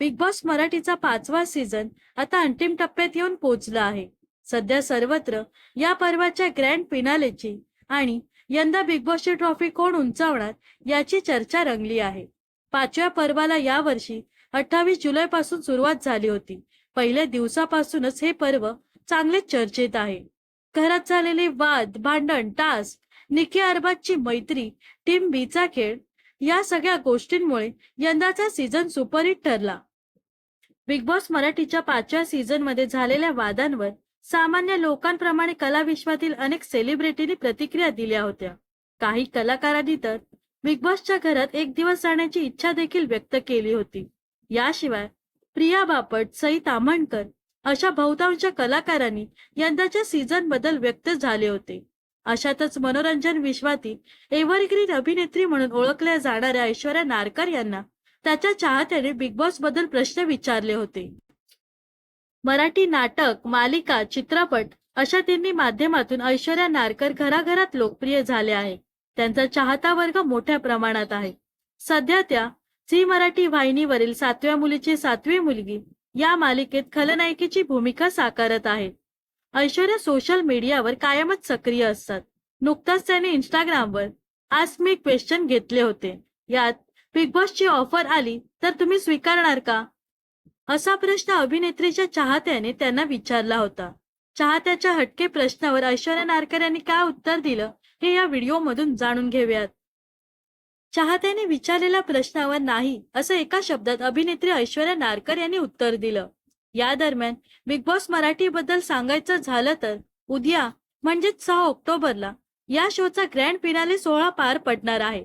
Big boss मराठीचा पाचवा season आता अंतिम टप्प्यात येऊन पोहोचला आहे. सध्या सर्वत्र या पर्वाच्या ग्रँड फिनालेची आणि यंदा बिग बॉसची ट्रॉफी कोण उंचावणार याची चर्चा रंगली आहे. पाचव्या पर्वाला यावर्षी अठ्ठावीस जुलै पासून सुरुवात झाली होती. पहिल्या दिवसापासूनच हे पर्व चांगले चर्चेत आहे. घरात झालेले वाद भांडण टास्क निकी अरबाजची मैत्री टीम बीचा खेळ या सगळ्या गोष्टींमुळे यंदाचा सीझन सुपरहिट ठरला. बिग बॉस मराठीच्या पाचव्या सीझनमध्ये झालेल्या वादांवर सामान्य लोकांप्रमाणे कला विश्वातील अनेक सेलिब्रिटींनी प्रतिक्रिया दिल्या होत्या. काही कलाकारांनी तर बिग बॉसच्या घरात एक दिवस जाण्याची इच्छा देखील व्यक्त केली होती. याशिवाय प्रिया बापट सई ताम्हणकर अशा बहुतांश कलाकारांनी यंदाच्या सीझनबद्दल व्यक्त झाले होते. अशातच मनोरंजन विश्वातील एव्हरग्रीन अभिनेत्री म्हणून ओळखल्या जाणाऱ्या ऐश्वर्या नारकर यांना त्याच्या चाहत्याने बिग बॉसबद्दल प्रश्न विचारले होते. मराठी नाटक मालिका चित्रपट अशा तिन्ही माध्यमातून ऐश्वर्या नारकर घराघरात लोकप्रिय झाल्या आहे. त्यांचा चाहता वर्ग मोठ्या प्रमाणात आहे. सध्या त्या झी मराठी वाहिनीवरील सातव्या मुलीची सातवी मुलगी या मालिकेत खलनायकीची भूमिका साकारत आहेत ऐश्वर्या सोशल मीडियावर कायमच सक्रिय असतात. नुकताच त्याने इंस्टाग्रामवर आज मी क्वेश्चन घेतले होते. यात बिग बॉसची ऑफर आली तर तुम्ही स्वीकारणार का? असा प्रश्न अभिनेत्रीच्या चाहत्याने त्यांना विचारला होता. चाहत्याच्या हटके प्रश्नावर ऐश्वर्या नारकर यांनी काय उत्तर दिलं हे या व्हिडिओमधून जाणून घेऊयात. चाहत्याने विचारलेल्या प्रश्नावर नाही असं एका शब्दात अभिनेत्री ऐश्वर्या नारकर यांनी उत्तर दिलं. या दरम्यान बिग बॉस मराठी बद्दल सांगायचं झालं तर उद्या म्हणजेच सहा ऑक्टोबरला या शोचा ग्रँड फिनाले सोहळा पार पडणार आहे.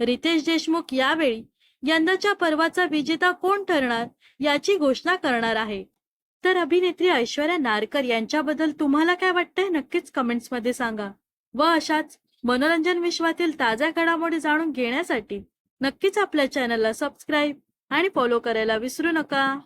रितेश देशमुख यावेळी यंदाच्या पर्वाचा विजेता कोण ठरणार याची घोषणा करणार आहे. तर अभिनेत्री ऐश्वर्या नारकर यांच्याबद्दल तुम्हाला काय वाटतंय नक्कीच कमेंट्समध्ये सांगा. व अशाच मनोरंजन विश्वातील ताज्या घडामोडी जाणून घेण्यासाठी नक्कीच आपल्या चॅनलला सबस्क्राईब आणि फॉलो करायला विसरू नका.